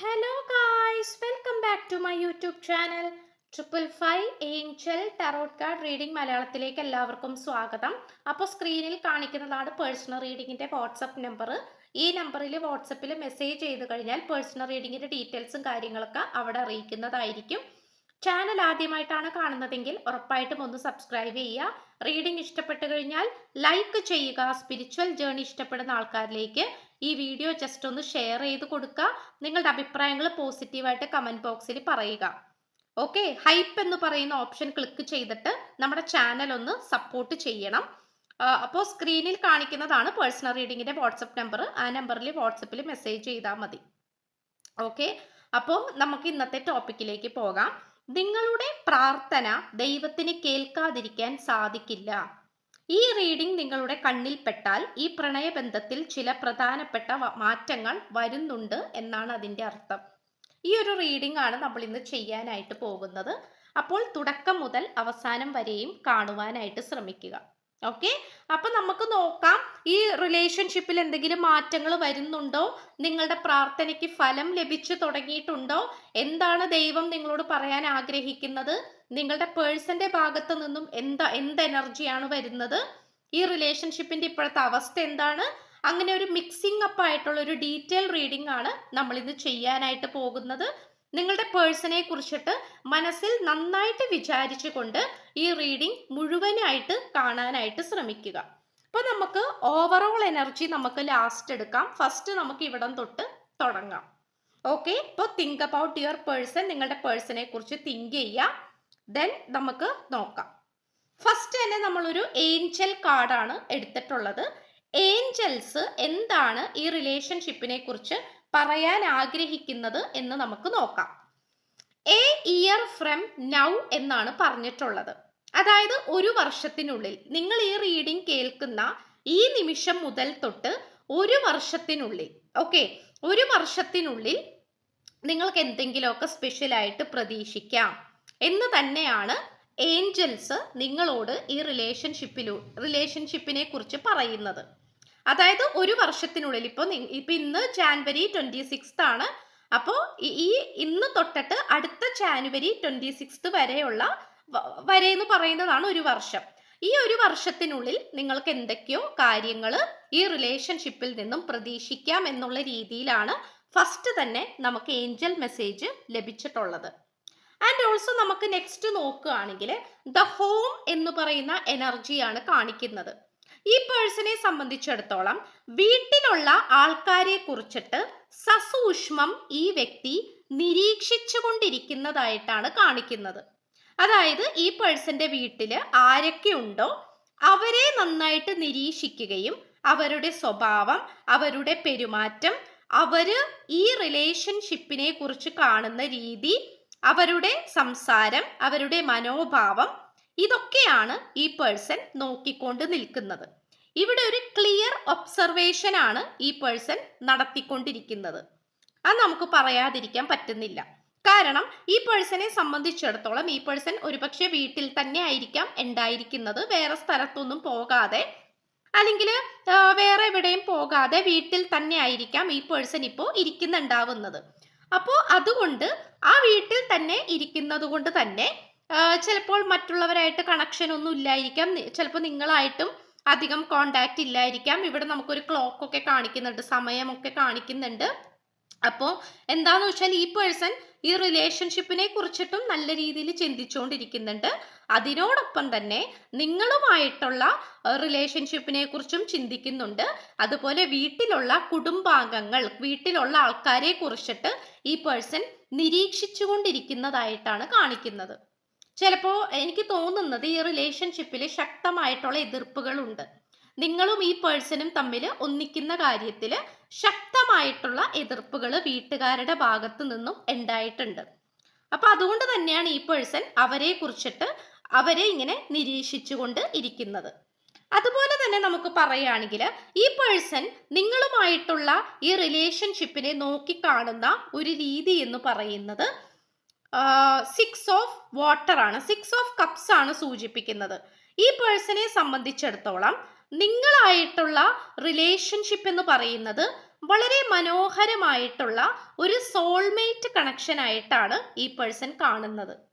Hello guys welcome back to my YouTube channel triple five angel tarot card reading മലയാളത്തിലേക്ക് എല്ലാവർക്കും സ്വാഗതം. അപ്പോൾ സ്ക്രീനിൽ കാണിക്കുന്നതാണ് പേഴ്സണൽ റീഡിങ്ങിന്റെ വാട്സപ്പ് നമ്പർ ഈ നമ്പറിൽ വാട്സപ്പിൽ മെസ്സേജ് ചെയ്ത് കഴിഞ്ഞാൽ പേഴ്സണൽ റീഡിങ്ങിന്റെ ഡീറ്റെയിൽസും കാര്യങ്ങളൊക്കെ അവിടെ അറിയിക്കുന്നതായിരിക്കും. ചാനൽ ആദ്യമായിട്ടാണ് കാണുന്നതെങ്കിൽ ഉറപ്പായിട്ടും ഒന്ന് സബ്സ്ക്രൈബ് ചെയ്യുക. റീഡിംഗ് ഇഷ്ടപ്പെട്ടു കഴിഞ്ഞാൽ ലൈക്ക് ചെയ്യുക. സ്പിരിച്വൽ ജേർണി ഇഷ്ടപ്പെടുന്ന ആൾക്കാരിലേക്ക് ഈ വീഡിയോ ജസ്റ്റ് ഒന്ന് ഷെയർ ചെയ്ത് കൊടുക്കുക നിങ്ങളുടെ അഭിപ്രായങ്ങൾ പോസിറ്റീവായിട്ട് കമന്റ് ബോക്സിൽ പറയുക. ഓക്കെ ഹൈപ്പ് എന്ന് പറയുന്ന ഓപ്ഷൻ ക്ലിക്ക് ചെയ്തിട്ട് നമ്മുടെ ചാനൽ ഒന്ന് സപ്പോർട്ട് ചെയ്യണം. അപ്പോൾ സ്ക്രീനിൽ കാണിക്കുന്നതാണ് പേഴ്സണൽ റീഡിങ്ങിന്റെ വാട്സപ്പ് നമ്പർ ആ നമ്പറിൽ വാട്സപ്പിൽ മെസ്സേജ് ചെയ്താൽ മതി. ഓക്കെ അപ്പോൾ നമുക്ക് ഇന്നത്തെ ടോപ്പിക്കിലേക്ക് പോകാം. നിങ്ങളുടെ പ്രാർത്ഥന ദൈവത്തിന് കേൾക്കാതിരിക്കാൻ സാധിക്കില്ല. ഈ റീഡിംഗ് നിങ്ങളുടെ കണ്ണിൽപ്പെട്ടാൽ ഈ പ്രണയബന്ധത്തിൽ ചില പ്രധാനപ്പെട്ട മാറ്റങ്ങൾ വരുന്നുണ്ട് എന്നാണ് അതിന്റെ അർത്ഥം. ഈ ഒരു റീഡിംഗ് ആണ് നമ്മൾ ഇന്ന് ചെയ്യാനായിട്ട് പോകുന്നത്. അപ്പോൾ തുടക്കം മുതൽ അവസാനം വരെയും കാണുവാനായിട്ട് ശ്രമിക്കുക. ഓക്കെ അപ്പൊ നമുക്ക് നോക്കാം ഈ റിലേഷൻഷിപ്പിൽ എന്തെങ്കിലും മാറ്റങ്ങൾ വരുന്നുണ്ടോ? നിങ്ങളുടെ പ്രാർത്ഥനയ്ക്ക് ഫലം ലഭിച്ചു തുടങ്ങിയിട്ടുണ്ടോ? എന്താണ് ദൈവം നിങ്ങളോട് പറയാൻ ആഗ്രഹിക്കുന്നത്? നിങ്ങളുടെ പേഴ്സന്റെ ഭാഗത്ത് നിന്നും എന്താ എന്ത് എനർജിയാണ് വരുന്നത്? ഈ റിലേഷൻഷിപ്പിന്റെ ഇപ്പോഴത്തെ അവസ്ഥ എന്താണ്? അങ്ങനെ ഒരു മിക്സിംഗ് അപ്പ് ആയിട്ടുള്ള ഒരു ഡീറ്റെയിൽ റീഡിംഗ് ആണ് നമ്മൾ ഇന്ന് ചെയ്യാനായിട്ട് പോകുന്നത്. നിങ്ങളുടെ പേഴ്സണെ കുറിച്ചിട്ട് മനസ്സിൽ നന്നായിട്ട് വിചാരിച്ചുകൊണ്ട് ഈ റീഡിംഗ് മുഴുവനായിട്ട് കാണാനായിട്ട് ശ്രമിക്കുക. അപ്പോൾ നമുക്ക് ഓവറോൾ എനർജി നമുക്ക് ലാസ്റ്റ് എടുക്കാം. ഫസ്റ്റ് നമുക്ക് ഇവിടം തൊട്ട് തുടങ്ങാം. ഓക്കെ ഇപ്പോൾ തിങ്ക് അബൌട്ട് യുവർ പേഴ്സൺ നിങ്ങളുടെ പേഴ്സണെ കുറിച്ച് തിങ്ക് ചെയ്യാം ദെൻ നമുക്ക് നോക്കാം. ഫസ്റ്റ് തന്നെ നമ്മളൊരു ഏഞ്ചൽ കാർഡാണ് എടുത്തിട്ടുള്ളത്. ഏഞ്ചൽസ് എന്താണ് ഈ റിലേഷൻഷിപ്പിനെ കുറിച്ച് പറയാൻ ആഗ്രഹിക്കുന്നത് എന്ന് നമുക്ക് നോക്കാം. എ ഇയർ ഫ്രം നൗ എന്നാണ് പറഞ്ഞിട്ടുള്ളത്. അതായത് ഒരു വർഷത്തിനുള്ളിൽ. നിങ്ങൾ ഈ റീഡിംഗ് കേൾക്കുന്ന ഈ നിമിഷം മുതൽ തൊട്ട് ഒരു വർഷത്തിനുള്ളിൽ. ഓക്കെ ഒരു വർഷത്തിനുള്ളിൽ നിങ്ങൾക്ക് എന്തെങ്കിലുമൊക്കെ സ്പെഷ്യലായിട്ട് പ്രതീക്ഷിക്കാം. എന്ന് തന്നെയാണ് ഏഞ്ചൽസ് നിങ്ങളോട് ഈ റിലേഷൻഷിപ്പിലു റിലേഷൻഷിപ്പിനെ കുറിച്ച് പറയുന്നത്. അതായത് ഒരു വർഷത്തിനുള്ളിൽ ഇപ്പോൾ ഇപ്പം ഇന്ന് ജാൻവരി ട്വന്റി സിക്സ്ത് ആണ്. അപ്പോൾ ഈ ഇന്ന് തൊട്ടിട്ട് അടുത്ത ജാനുവരി ട്വന്റി സിക്സ്ത് വരെയുള്ള വരെ എന്ന് പറയുന്നതാണ് ഒരു വർഷം. ഈ ഒരു വർഷത്തിനുള്ളിൽ നിങ്ങൾക്ക് എന്തൊക്കെയോ കാര്യങ്ങൾ ഈ റിലേഷൻഷിപ്പിൽ നിന്നും പ്രതീക്ഷിക്കാം എന്നുള്ള രീതിയിലാണ് ഫസ്റ്റ് തന്നെ നമുക്ക് ഏഞ്ചൽ മെസ്സേജ് ലഭിച്ചിട്ടുള്ളത്. ഓൾസോ നമുക്ക് നെക്സ്റ്റ് നോക്കുകയാണെങ്കിൽ ദ ഹോം എന്ന് പറയുന്ന എനർജിയാണ് കാണിക്കുന്നത്. ഈ പേഴ്സണെ സംബന്ധിച്ചിടത്തോളം വീട്ടിലുള്ള ആൾക്കാരെ കുറിച്ചിട്ട് സസൂക്ഷ്മം ഈ വ്യക്തി നിരീക്ഷിച്ചു കൊണ്ടിരിക്കുന്നതായിട്ടാണ് കാണിക്കുന്നത്. അതായത് ഈ പേഴ്സന്റെ വീട്ടിൽ ആരൊക്കെ ഉണ്ടോ അവരെ നന്നായിട്ട് നിരീക്ഷിക്കുകയും അവരുടെ സ്വഭാവം അവരുടെ പെരുമാറ്റം അവർ ഈ റിലേഷൻഷിപ്പിനെ കുറിച്ച് കാണുന്ന രീതി അവരുടെ സംസാരം അവരുടെ മനോഭാവം ഇതൊക്കെയാണ് ഈ പേഴ്സൺ നോക്കിക്കൊണ്ട് നിൽക്കുന്നത്. ഇവിടെ ഒരു ക്ലിയർ ഒബ്സർവേഷൻ ആണ് ഈ പേഴ്സൺ നടത്തിക്കൊണ്ടിരിക്കുന്നത്. അത് നമുക്ക് പറയാതിരിക്കാൻ പറ്റുന്നില്ല. കാരണം ഈ പേഴ്സണെ സംബന്ധിച്ചിടത്തോളം ഈ പേഴ്സൺ ഒരുപക്ഷെ വീട്ടിൽ തന്നെ ആയിരിക്കാം ഉണ്ടായിരിക്കുന്നത്. വേറെ സ്ഥലത്തൊന്നും പോകാതെ അല്ലെങ്കിൽ വേറെ എവിടെയും പോകാതെ വീട്ടിൽ തന്നെ ആയിരിക്കാം ഈ പേഴ്സൺ ഇപ്പോൾ ഇരിക്കുന്നുണ്ടാവുന്നത്. അപ്പോൾ അതുകൊണ്ട് ആ വീട്ടിൽ തന്നെ ഇരിക്കുന്നത് കൊണ്ട് തന്നെ ചിലപ്പോൾ മറ്റുള്ളവരായിട്ട് കണക്ഷൻ ഒന്നും ഇല്ലായിരിക്കാം. ചിലപ്പോൾ നിങ്ങളായിട്ടും അധികം കോണ്ടാക്റ്റ് ഇല്ലായിരിക്കാം. ഇവിടെ നമുക്കൊരു ക്ലോക്ക് ഒക്കെ കാണിക്കുന്നുണ്ട് സമയമൊക്കെ കാണിക്കുന്നുണ്ട്. അപ്പോൾ എന്താന്ന് വെച്ചാൽ ഈ പേഴ്സൺ ഈ റിലേഷൻഷിപ്പിനെ കുറിച്ചിട്ടും നല്ല രീതിയിൽ ചിന്തിച്ചുകൊണ്ടിരിക്കുന്നുണ്ട്. അതിനോടൊപ്പം തന്നെ നിങ്ങളുമായിട്ടുള്ള റിലേഷൻഷിപ്പിനെ കുറിച്ചും ചിന്തിക്കുന്നുണ്ട്. അതുപോലെ വീട്ടിലുള്ള കുടുംബാംഗങ്ങൾ വീട്ടിലുള്ള ആൾക്കാരെ കുറിച്ചിട്ട് ഈ പേഴ്സൺ നിരീക്ഷിച്ചുകൊണ്ടിരിക്കുന്നതായിട്ടാണ് കാണിക്കുന്നത്. ചിലപ്പോൾ എനിക്ക് തോന്നുന്നത് ഈ റിലേഷൻഷിപ്പിൽ ശക്തമായിട്ടുള്ള എതിർപ്പുകളുണ്ട്. നിങ്ങളും ഈ പേഴ്സണും തമ്മിൽ ഒന്നിക്കുന്ന കാര്യത്തിൽ ശക്തമായിട്ടുള്ള എതിർപ്പുകൾ വീട്ടുകാരുടെ ഭാഗത്തു നിന്നും ഉണ്ടായിട്ടുണ്ട്. അപ്പൊ അതുകൊണ്ട് തന്നെയാണ് ഈ പേഴ്സൺ അവരെ കുറിച്ചിട്ട് അവരെ ഇങ്ങനെ നിരീക്ഷിച്ചുകൊണ്ട് ഇരിക്കുന്നത്. അതുപോലെ തന്നെ നമുക്ക് പറയുകയാണെങ്കിൽ ഈ പേഴ്സൺ നിങ്ങളുമായിട്ടുള്ള ഈ റിലേഷൻഷിപ്പിനെ നോക്കിക്കാണുന്ന ഒരു രീതി എന്ന് പറയുന്നത് സിക്സ് ഓഫ് വാട്ടർ ആണ്. സിക്സ് ഓഫ് കപ്സ് ആണ് സൂചിപ്പിക്കുന്നത്. ഈ പേഴ്സണെ സംബന്ധിച്ചിടത്തോളം നിങ്ങളായിട്ടുള്ള റിലേഷൻഷിപ്പ് എന്ന് പറയുന്നത് വളരെ മനോഹരമായിട്ടുള്ള ഒരു സോൾമേറ്റ് കണക്ഷൻ ആയിട്ടാണ് ഈ പേഴ്സൺ കാണുന്നത്.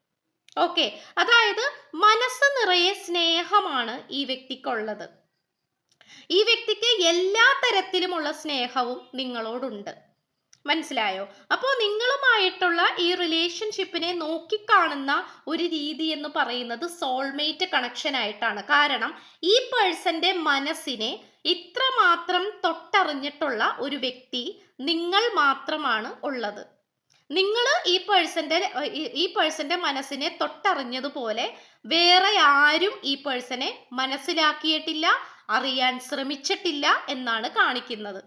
ഓക്കെ. അതായത് മനസ്സ് നിറയെ സ്നേഹമാണ് ഈ വ്യക്തിക്കുള്ളത്. ഈ വ്യക്തിക്ക് എല്ലാ തരത്തിലുമുള്ള സ്നേഹവും നിങ്ങളോടുണ്ട്. മനസ്സിലായോ? അപ്പോൾ നിങ്ങളുമായിട്ടുള്ള ഈ റിലേഷൻഷിപ്പിനെ നോക്കിക്കാണുന്ന ഒരു രീതി എന്ന് പറയുന്നത് സോൾമേറ്റ് കണക്ഷൻ ആയിട്ടാണ്. കാരണം ഈ പേഴ്സന്റെ മനസ്സിനെ ഇത്രമാത്രം തൊട്ടറിഞ്ഞിട്ടുള്ള ഒരു വ്യക്തി നിങ്ങൾ മാത്രമാണ് ഉള്ളത്. നിങ്ങൾ ഈ പേഴ്സന്റെ ഈ പേഴ്സന്റെ മനസ്സിനെ തൊട്ടറിഞ്ഞതുപോലെ വേറെ ആരും ഈ പേഴ്സനെ മനസ്സിലാക്കിയിട്ടില്ല അറിയാൻ ശ്രമിച്ചിട്ടില്ല എന്നാണ് കാണിക്കുന്നത്.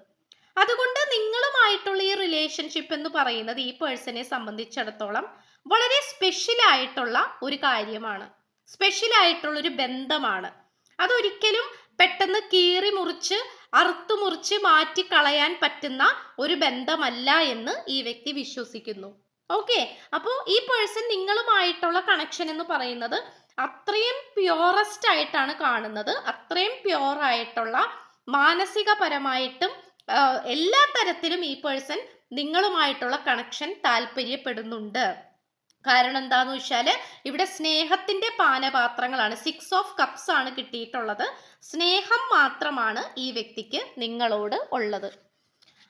അതുകൊണ്ട് നിങ്ങളുമായിട്ടുള്ള ഈ റിലേഷൻഷിപ്പ് എന്ന് പറയുന്നത് ഈ പേഴ്സനെ സംബന്ധിച്ചിടത്തോളം വളരെ സ്പെഷ്യൽ ആയിട്ടുള്ള ഒരു കാര്യമാണ്. സ്പെഷ്യൽ ആയിട്ടുള്ള ഒരു ബന്ധമാണ്. അതൊരിക്കലും പെട്ടെന്ന് കീറി മുറിച്ച് അറുത്തു മുറിച്ച് മാറ്റി കളയാൻ പറ്റുന്ന ഒരു ബന്ധമല്ല എന്ന് ഈ വ്യക്തി വിശ്വസിക്കുന്നു. ഓക്കെ അപ്പോൾ ഈ പേഴ്സൺ നിങ്ങളുമായിട്ടുള്ള കണക്ഷൻ എന്ന് പറയുന്നത് അത്രയും പ്യോറസ്റ്റ് ആയിട്ടാണ് കാണുന്നത്. അത്രയും പ്യോർ ആയിട്ടുള്ള മാനസികപരമായിട്ടും എല്ലാ തരത്തിലും ഈ പേഴ്സൺ നിങ്ങളുമായിട്ടുള്ള കണക്ഷൻ താല്പര്യപ്പെടുന്നുണ്ട്. കാരണം എന്താന്ന് വെച്ചാൽ ഇവിടെ സ്നേഹത്തിന്റെ പാനപാത്രങ്ങളാണ്. സിക്സ് ഓഫ് കപ്സ് ആണ് കിട്ടിയിട്ടുള്ളത്. സ്നേഹം മാത്രമാണ് ഈ വ്യക്തിക്ക് നിങ്ങളോട് ഉള്ളത്.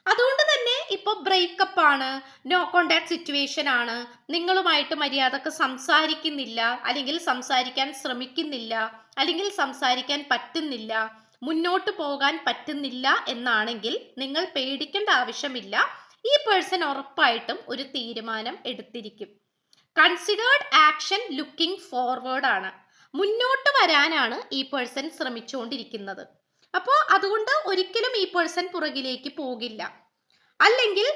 അതുകൊണ്ട് തന്നെ ഇപ്പോൾ ബ്രേക്കപ്പ് ആണ് നോ കോണ്ടാക്ട് സിറ്റുവേഷൻ ആണ്. നിങ്ങളുമായിട്ട് മര്യാദയ്ക്ക് സംസാരിക്കുന്നില്ല അല്ലെങ്കിൽ സംസാരിക്കാൻ ശ്രമിക്കുന്നില്ല അല്ലെങ്കിൽ സംസാരിക്കാൻ പറ്റുന്നില്ല മുന്നോട്ട് പോകാൻ പറ്റുന്നില്ല എന്നാണെങ്കിൽ നിങ്ങൾ പേടിക്കേണ്ട ആവശ്യമില്ല. ഈ പേഴ്സൺ ഉറപ്പായിട്ടും ഒരു തീരുമാനം എടുത്തിരിക്കും. കൺസിഡേർഡ് ആക്ഷൻ ലുക്കിംഗ് ഫോർവേഡ് ആണ്. മുന്നോട്ട് വരാനാണ് ഈ പേഴ്സൺ ശ്രമിച്ചുകൊണ്ടിരിക്കുന്നത്. അപ്പോൾ അതുകൊണ്ട് ഒരിക്കലും ഈ പേഴ്സൺ പുറകിലേക്ക് പോകില്ല. അല്ലെങ്കിൽ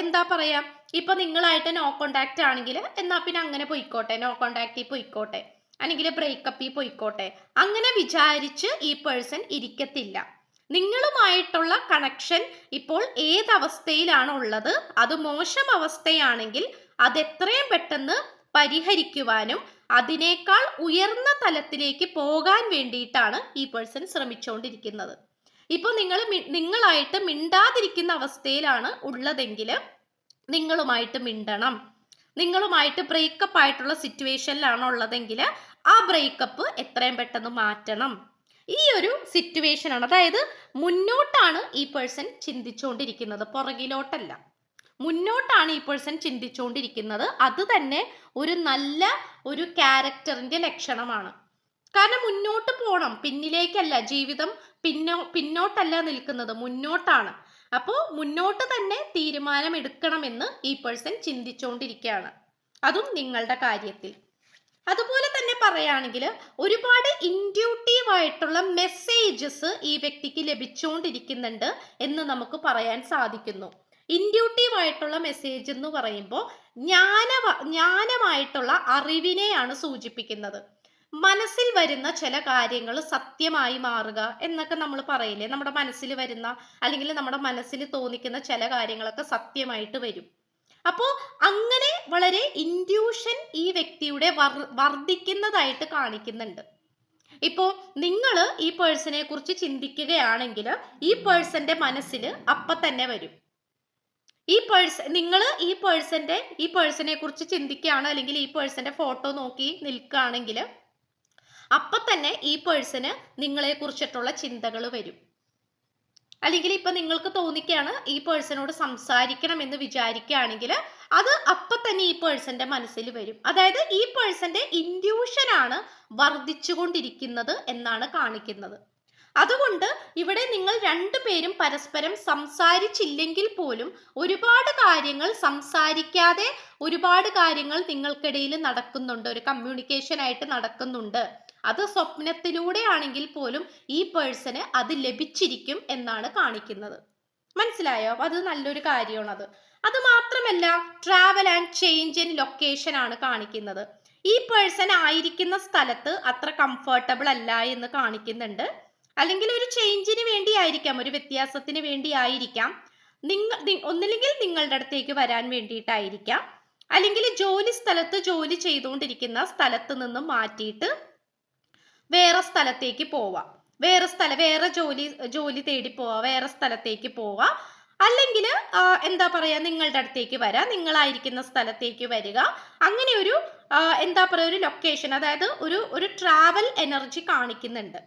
എന്താ പറയാ ഇപ്പൊ നിങ്ങളായിട്ട് നോ കോണ്ടാക്ട് ആണെങ്കിൽ എന്നാ പിന്നെ അങ്ങനെ പോയിക്കോട്ടെ നോ കോണ്ടാക്റ്റിൽ പോയിക്കോട്ടെ അല്ലെങ്കിൽ ബ്രേക്കപ്പിൽ പോയിക്കോട്ടെ അങ്ങനെ വിചാരിച്ച് ഈ പേഴ്സൺ ഇരിക്കത്തില്ല. നിങ്ങളുമായിട്ടുള്ള കണക്ഷൻ ഇപ്പോൾ ഏതവസ്ഥയിലാണുള്ളത്? അത് മോശം അവസ്ഥയാണെങ്കിൽ അത് എത്രയും പെട്ടെന്ന് പരിഹരിക്കുവാനും അതിനേക്കാൾ ഉയർന്ന തലത്തിലേക്ക് പോകാൻ വേണ്ടിയിട്ടാണ് ഈ പേഴ്സൺ ശ്രമിച്ചുകൊണ്ടിരിക്കുന്നത് ഇപ്പോൾ നിങ്ങൾ നിങ്ങളായിട്ട് മിണ്ടാതിരിക്കുന്ന അവസ്ഥയിലാണ് ഉള്ളതെങ്കിൽ നിങ്ങളുമായിട്ട് മിണ്ടണം. നിങ്ങളുമായിട്ട് ബ്രേക്കപ്പ് ആയിട്ടുള്ള സിറ്റുവേഷനിലാണ് ഉള്ളതെങ്കിൽ ആ ബ്രേക്കപ്പ് എത്രയും പെട്ടെന്ന് മാറ്റണം. ഈ ഒരു സിറ്റുവേഷനാണ് അതായത് മുന്നോട്ടാണ് ഈ പേഴ്സൺ ചിന്തിച്ചുകൊണ്ടിരിക്കുന്നത് പുറകിലോട്ടല്ല. മുന്നോട്ടാണ് ഈ പേഴ്സൺ ചിന്തിച്ചുകൊണ്ടിരിക്കുന്നത് അത് തന്നെ ഒരു നല്ല ഒരു ക്യാരക്ടറിന്റെ ലക്ഷണമാണ്. കാരണം മുന്നോട്ട് പോകണം പിന്നിലേക്കല്ല. ജീവിതം പിന്നോ പിന്നോട്ടല്ല നിൽക്കുന്നത്. മുന്നോട്ടാണ്. അപ്പോൾ മുന്നോട്ട് തന്നെ തീരുമാനം എടുക്കണമെന്ന് ഈ പേഴ്സൺ ചിന്തിച്ചുകൊണ്ടിരിക്കുകയാണ് അതും നിങ്ങളുടെ കാര്യത്തിൽ. അതുപോലെ തന്നെ പറയുകയാണെങ്കിൽ ഒരുപാട് ഇൻഡ്യൂട്ടീവ് ആയിട്ടുള്ള മെസ്സേജസ് ഈ വ്യക്തിക്ക് ലഭിച്ചുകൊണ്ടിരിക്കുന്നുണ്ട് എന്ന് നമുക്ക് പറയാൻ സാധിക്കുന്നു. ഇൻഡ്യൂട്ടീവ് ആയിട്ടുള്ള മെസ്സേജ് എന്ന് പറയുമ്പോൾ ജ്ഞാന ജ്ഞാനമായിട്ടുള്ള അറിവിനെയാണ് സൂചിപ്പിക്കുന്നത്. മനസ്സിൽ വരുന്ന ചില കാര്യങ്ങൾ സത്യമായി മാറുക എന്നൊക്കെ നമ്മൾ പറയില്ലേ? നമ്മുടെ മനസ്സിൽ വരുന്ന അല്ലെങ്കിൽ നമ്മുടെ മനസ്സിൽ തോന്നിക്കുന്ന ചില കാര്യങ്ങളൊക്കെ സത്യമായിട്ട് വരും. അപ്പോൾ അങ്ങനെ വളരെ ഇൻഡ്യൂഷൻ ഈ വ്യക്തിയുടെ വർദ്ധിക്കുന്നതായിട്ട് കാണിക്കുന്നുണ്ട്. ഇപ്പോൾ നിങ്ങൾ ഈ പേഴ്സണെ കുറിച്ച് ചിന്തിക്കുകയാണെങ്കിൽ ഈ പേഴ്സന്റെ മനസ്സിൽ അപ്പം തന്നെ വരും. ഈ പേഴ്സൺ നിങ്ങൾ ഈ പേഴ്സന്റെ ഈ പേഴ്സണെ കുറിച്ച് ചിന്തിക്കുകയാണ് അല്ലെങ്കിൽ ഈ പേഴ്സന്റെ ഫോട്ടോ നോക്കി നിൽക്കുകയാണെങ്കിൽ അപ്പൊ തന്നെ ഈ പേഴ്സന് നിങ്ങളെ കുറിച്ചിട്ടുള്ള ചിന്തകൾ വരും. അല്ലെങ്കിൽ ഇപ്പൊ നിങ്ങൾക്ക് തോന്നിക്കുകയാണ് ഈ പേഴ്സണോട് സംസാരിക്കണം എന്ന് വിചാരിക്കുകയാണെങ്കിൽ അത് അപ്പൊ തന്നെ ഈ പേഴ്സന്റെ മനസ്സിൽ വരും. അതായത് ഈ പേഴ്സന്റെ ഇൻഡ്യൂഷൻ ആണ് വർദ്ധിച്ചുകൊണ്ടിരിക്കുന്നത് എന്നാണ് കാണിക്കുന്നത്. അതുകൊണ്ട് ഇവിടെ നിങ്ങൾ രണ്ടുപേരും പരസ്പരം സംസാരിച്ചില്ലെങ്കിൽ പോലും ഒരുപാട് കാര്യങ്ങൾ സംസാരിക്കാതെ ഒരുപാട് കാര്യങ്ങൾ നിങ്ങൾക്കിടയിൽ നടക്കുന്നുണ്ട് ഒരു കമ്മ്യൂണിക്കേഷൻ ആയിട്ട് നടക്കുന്നുണ്ട്. അത് സ്വപ്നത്തിലൂടെ ആണെങ്കിൽ പോലും ഈ പേഴ്സന് അത് ലഭിച്ചിരിക്കും എന്നാണ് കാണിക്കുന്നത്. മനസ്സിലായോ? അത് നല്ലൊരു കാര്യമാണ് അത് അത് മാത്രമല്ല travel and change in location ആണ് കാണിക്കുന്നത്. ഈ പേഴ്സൺ ആയിരിക്കുന്ന സ്ഥലത്ത് അത്ര കംഫർട്ടബിൾ അല്ല എന്ന് കാണിക്കുന്നുണ്ട്. അല്ലെങ്കിൽ ഒരു ചേഞ്ചിന് വേണ്ടിയായിരിക്കാം ഒരു വ്യത്യാസത്തിന് വേണ്ടിയായിരിക്കാം. നിങ്ങൾ ഒന്നില്ലെങ്കിൽ നിങ്ങളുടെ അടുത്തേക്ക് വരാൻ വേണ്ടിയിട്ടായിരിക്കാം. അല്ലെങ്കിൽ ജോലി സ്ഥലത്ത് ജോലി ചെയ്തുകൊണ്ടിരിക്കുന്ന സ്ഥലത്ത് നിന്നും മാറ്റിയിട്ട് വേറെ സ്ഥലത്തേക്ക് പോവാം. വേറെ സ്ഥലം വേറെ ജോലി ജോലി തേടി പോവാ. വേറെ സ്ഥലത്തേക്ക് പോവാ. അല്ലെങ്കിൽ എന്താ പറയുക നിങ്ങളുടെ അടുത്തേക്ക് വരാം. നിങ്ങളായിരിക്കുന്ന സ്ഥലത്തേക്ക് വരിക. അങ്ങനെ ഒരു എന്താ പറയുക ഒരു ലൊക്കേഷൻ അതായത് ഒരു ഒരു ട്രാവൽ എനർജി കാണിക്കുന്നുണ്ട്.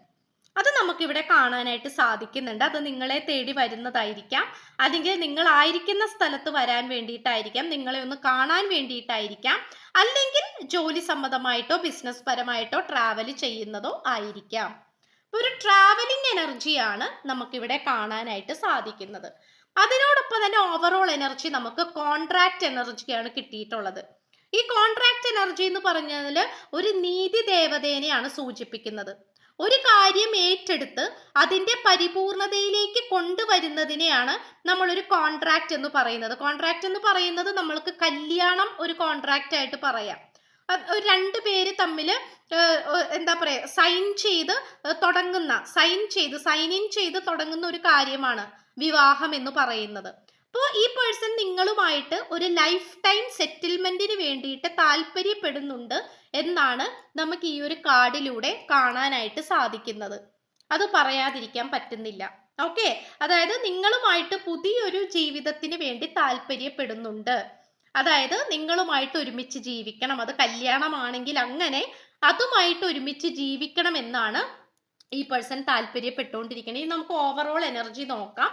അത് നമുക്കിവിടെ കാണാനായിട്ട് സാധിക്കുന്നുണ്ട്. അത് നിങ്ങളെ തേടി വരുന്നതായിരിക്കാം. അല്ലെങ്കിൽ നിങ്ങൾ ആയിരിക്കുന്ന സ്ഥലത്ത് വരാൻ വേണ്ടിയിട്ടായിരിക്കാം. നിങ്ങളെ ഒന്ന് കാണാൻ വേണ്ടിയിട്ടായിരിക്കാം. അല്ലെങ്കിൽ ജോലി സംബന്ധമായിട്ടോ ബിസിനസ് പരമായിട്ടോ ട്രാവൽ ചെയ്യുന്നതോ ആയിരിക്കാം. ഒരു ട്രാവലിംഗ് എനർജിയാണ് നമുക്കിവിടെ കാണാനായിട്ട് സാധിക്കുന്നത്. അതിനോടൊപ്പം തന്നെ ഓവറോൾ എനർജി നമുക്ക് കോൺട്രാക്ട് എനർജിയാണ് കിട്ടിയിട്ടുള്ളത്. ഈ കോൺട്രാക്ട് എനർജി എന്ന് പറഞ്ഞതിൽ ഒരു നീതി ദേവതേനെയാണ് സൂചിപ്പിക്കുന്നത്. ഒരു കാര്യം ഏറ്റെടുത്ത് അതിന്റെ പരിപൂർണതയിലേക്ക് കൊണ്ടുവരുന്നതിനെയാണ് നമ്മളൊരു കോൺട്രാക്റ്റ് എന്ന് പറയുന്നത്. കോൺട്രാക്റ്റ് എന്ന് പറയുന്നത് നമ്മൾക്ക് കല്യാണം ഒരു കോൺട്രാക്റ്റ് ആയിട്ട് പറയാം. രണ്ട് പേര് തമ്മിൽ എന്താ പറയുക സൈൻ ചെയ്ത് തുടങ്ങുന്ന സൈൻ ചെയ്ത് സൈൻ ഇൻ ചെയ്ത് തുടങ്ങുന്ന ഒരു കാര്യമാണ് വിവാഹം എന്ന് പറയുന്നത്. അപ്പോൾ ഈ പേഴ്സൺ നിങ്ങളുമായിട്ട് ഒരു ലൈഫ് ടൈം സെറ്റിൽമെന്റിന് വേണ്ടിയിട്ട് താല്പര്യപ്പെടുന്നുണ്ട്. എന്നാണ് നമുക്ക് ഈ ഒരു കാർഡിലൂടെ കാണാനായിട്ട് സാധിക്കുന്നത്. അത് പറയാതിരിക്കാൻ പറ്റുന്നില്ല. ഓക്കെ അതായത് നിങ്ങളുമായിട്ട് പുതിയൊരു ജീവിതത്തിന് വേണ്ടി താല്പര്യപ്പെടുന്നുണ്ട്. അതായത് നിങ്ങളുമായിട്ട് ഒരുമിച്ച് ജീവിക്കണം. അത് കല്യാണമാണെങ്കിൽ അങ്ങനെ അതുമായിട്ട് ഒരുമിച്ച് ജീവിക്കണം എന്നാണ് ഈ പേഴ്സൺ താല്പര്യപ്പെട്ടുകൊണ്ടിരിക്കുന്നത്. ഇനി നമുക്ക് ഓവറോൾ എനർജി നോക്കാം.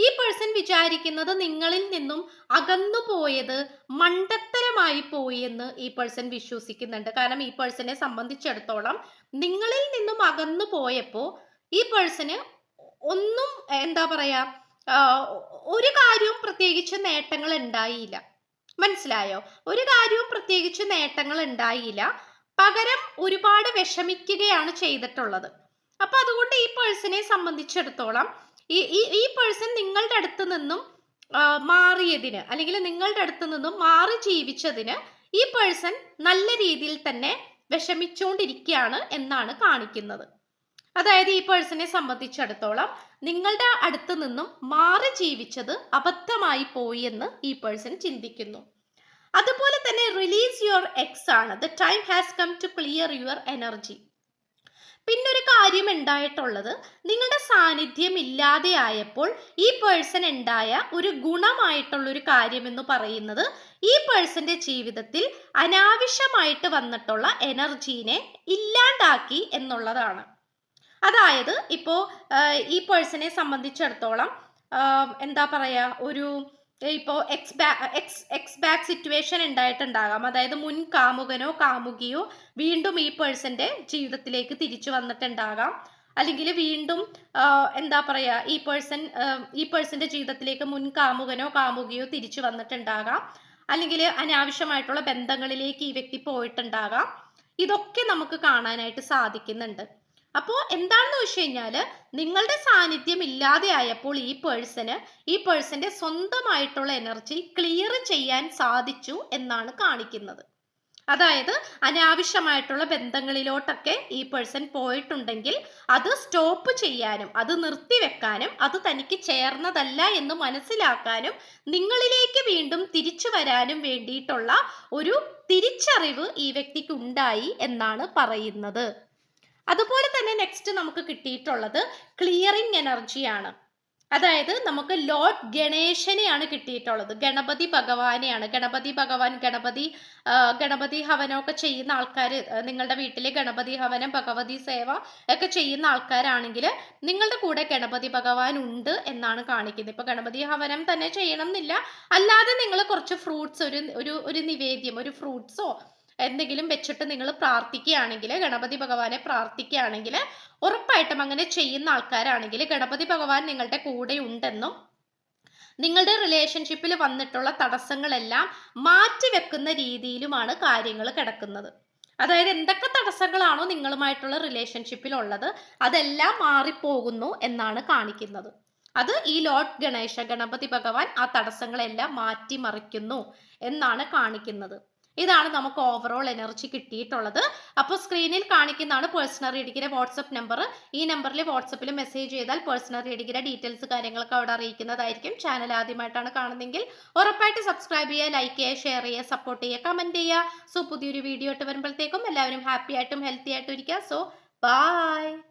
ഈ പേഴ്സൺ വിചാരിക്കുന്നത് നിങ്ങളിൽ നിന്നും അകന്നു പോയത് മണ്ടത്തരമായി പോയി എന്ന് ഈ പേഴ്സൺ വിശ്വസിക്കുന്നുണ്ട്. കാരണം ഈ പേഴ്സണെ സംബന്ധിച്ചിടത്തോളം നിങ്ങളിൽ നിന്നും അകന്നു പോയപ്പോൾ ഈ പേഴ്സന് ഒന്നും എന്താ പറയാ ഒരു കാര്യവും പ്രത്യേകിച്ച് നേട്ടങ്ങൾ ഉണ്ടായില്ല. മനസ്സിലായോ? ഒരു കാര്യവും പ്രത്യേകിച്ച് നേട്ടങ്ങൾ ഉണ്ടായില്ല. പകരം ഒരുപാട് വിഷമിക്കുകയാണ് ചെയ്തിട്ടുള്ളത്. അപ്പൊ അതുകൊണ്ട് ഈ പേഴ്സണെ സംബന്ധിച്ചിടത്തോളം ഈ ഈ പേഴ്സൺ നിങ്ങളുടെ അടുത്ത് നിന്നും മാറിയതിന് അല്ലെങ്കിൽ നിങ്ങളുടെ അടുത്ത് നിന്നും മാറി ജീവിച്ചതിന് ഈ പേഴ്സൺ നല്ല രീതിയിൽ തന്നെ വിഷമിച്ചുകൊണ്ടിരിക്കുകയാണ് എന്നാണ് കാണിക്കുന്നത്. അതായത് ഈ പേഴ്സണെ സംബന്ധിച്ചിടത്തോളം നിങ്ങളുടെ അടുത്ത് നിന്നും മാറി ജീവിച്ചത് അബദ്ധമായി പോയി എന്ന് ഈ പേഴ്സൺ ചിന്തിക്കുന്നു. അതുപോലെ തന്നെ റിലീസ് യുവർ എക്സ് ആണ്. The time has come to clear your energy പിന്നൊരു കാര്യം ഉണ്ടായിട്ടുള്ളത്. നിങ്ങളുടെ സാന്നിധ്യം ഇല്ലാതെ ആയപ്പോൾ ഈ പേഴ്സൺ ഉണ്ടായ ഒരു ഗുണമായിട്ടുള്ള ഒരു കാര്യം എന്ന് പറയുന്നത് ഈ പേഴ്സന്റെ ജീവിതത്തിൽ അനാവശ്യമായിട്ട് വന്നിട്ടുള്ള എനർജീനെ ഇല്ലാണ്ടാക്കി എന്നുള്ളതാണ്. അതായത് ഇപ്പോൾ ഈ പേഴ്സണെ സംബന്ധിച്ചിടത്തോളം എന്താ പറയുക ഒരു ഇപ്പോൾ ex ex ex back situation ഉണ്ടായിട്ടുണ്ടാകാം. അതായത് മുൻ കാമുകനോ കാമുകിയോ വീണ്ടും ഈ പേഴ്സന്റെ ജീവിതത്തിലേക്ക് തിരിച്ചു വന്നിട്ടുണ്ടാകാം. അല്ലെങ്കിൽ വീണ്ടും എന്താ പറയുക ഈ പേഴ്സൺ ഈ പേഴ്സന്റെ ജീവിതത്തിലേക്ക് മുൻ കാമുകനോ കാമുകിയോ തിരിച്ചു വന്നിട്ടുണ്ടാകാം. അല്ലെങ്കിൽ അനാവശ്യമായിട്ടുള്ള ബന്ധങ്ങളിലേക്ക് ഈ വ്യക്തി പോയിട്ടുണ്ടാകാം. ഇതൊക്കെ നമുക്ക് കാണാനായിട്ട് സാധിക്കുന്നുണ്ട്. അപ്പോൾ എന്താണെന്ന് വെച്ച് കഴിഞ്ഞാൽ നിങ്ങളുടെ സാന്നിധ്യം ഇല്ലാതെ ആയപ്പോൾ ഈ പേഴ്സന് ഈ പേഴ്സന്റെ സ്വന്തമായിട്ടുള്ള എനർജി ക്ലിയർ ചെയ്യാൻ സാധിച്ചു എന്നാണ് കാണിക്കുന്നത്. അതായത് അനാവശ്യമായിട്ടുള്ള ബന്ധങ്ങളിലോട്ടൊക്കെ ഈ പേഴ്സൺ പോയിട്ടുണ്ടെങ്കിൽ അത് സ്റ്റോപ്പ് ചെയ്യാനും അത് നിർത്തിവെക്കാനും അത് തനിക്ക് ചേർന്നതല്ല എന്ന് മനസ്സിലാക്കാനും നിങ്ങളിലേക്ക് വീണ്ടും തിരിച്ചു വരാനും വേണ്ടിയിട്ടുള്ള ഒരു തിരിച്ചറിവ് ഈ വ്യക്തിക്ക് ഉണ്ടായി എന്നാണ് പറയുന്നത്. അതുപോലെ തന്നെ നെക്സ്റ്റ് നമുക്ക് കിട്ടിയിട്ടുള്ളത് ക്ലിയറിംഗ് എനർജിയാണ് അതായത് നമുക്ക് ലോർഡ് ഗണേശനെയാണ് കിട്ടിയിട്ടുള്ളത്. ഗണപതി ഭഗവാനെയാണ്. ഗണപതി ഭഗവാൻ ഗണപതി ഗണപതി ഹവനമൊക്കെ ചെയ്യുന്ന ആൾക്കാർ നിങ്ങളുടെ വീട്ടിലെ ഗണപതി ഹവനം ഭഗവതി സേവ ഒക്കെ ചെയ്യുന്ന ആൾക്കാരാണെങ്കിൽ നിങ്ങളുടെ കൂടെ ഗണപതി ഭഗവാൻ ഉണ്ട് എന്നാണ് കാണിക്കുന്നത്. ഇപ്പം ഗണപതി ഹവനം തന്നെ ചെയ്യണം എന്നില്ല. അല്ലാതെ നിങ്ങൾ കുറച്ച് ഫ്രൂട്ട്സ് ഒരു ഒരു നിവേദ്യം ഒരു ഫ്രൂട്ട്സോ എന്തെങ്കിലും വെച്ചിട്ട് നിങ്ങൾ പ്രാർത്ഥിക്കുകയാണെങ്കിൽ ഗണപതി ഭഗവാനെ പ്രാർത്ഥിക്കുകയാണെങ്കിൽ ഉറപ്പായിട്ടും അങ്ങനെ ചെയ്യുന്ന ആൾക്കാരാണെങ്കിൽ ഗണപതി ഭഗവാൻ നിങ്ങളുടെ കൂടെ ഉണ്ടെന്നും നിങ്ങളുടെ റിലേഷൻഷിപ്പിൽ വന്നിട്ടുള്ള തടസ്സങ്ങളെല്ലാം മാറ്റിവെക്കുന്ന രീതിയിലുമാണ് കാര്യങ്ങൾ കിടക്കുന്നത്. അതായത് എന്തൊക്കെ തടസ്സങ്ങളാണോ നിങ്ങളുമായിട്ടുള്ള റിലേഷൻഷിപ്പിൽ ഉള്ളത് അതെല്ലാം മാറിപ്പോകുന്നു എന്നാണ് കാണിക്കുന്നത്. അത് ഈ ലോർഡ് ഗണേശ ഗണപതി ഭഗവാൻ ആ തടസ്സങ്ങളെല്ലാം മാറ്റിമറിക്കുന്നു എന്നാണ് കാണിക്കുന്നത്. ഇതാണ് നമുക്ക് ഓവറോൾ എനർജി കിട്ടിയിട്ടുള്ളത്. അപ്പോൾ സ്ക്രീനിൽ കാണിക്കുന്നതാണ് പേഴ്സണൽ റീഡിഗിരെ വാട്സപ്പ് നമ്പർ ഈ നമ്പറിൽ വാട്സപ്പിൽ മെസ്സേജ് ചെയ്താൽ പേഴ്സണൽ റീഡിങ്ങിന്റെ ഡീറ്റെയിൽസ് കാര്യങ്ങളൊക്കെ അവിടെ അറിയിക്കുന്നതായിരിക്കും. ചാനൽ ആദ്യമായിട്ടാണ് കാണുന്നതെങ്കിൽ ഉറപ്പായിട്ട് സബ്സ്ക്രൈബ് ചെയ്യുക ലൈക്ക് ചെയ്യുക ഷെയർ ചെയ്യുക സപ്പോർട്ട് ചെയ്യുക കമന്റ് ചെയ്യുക. സോ പുതിയൊരു വീഡിയോ ഇട്ട് വരുമ്പോഴത്തേക്കും എല്ലാവരും ഹാപ്പി ആയിട്ടും ഹെൽത്തി ആയിട്ടും ഇരിക്കുക. So by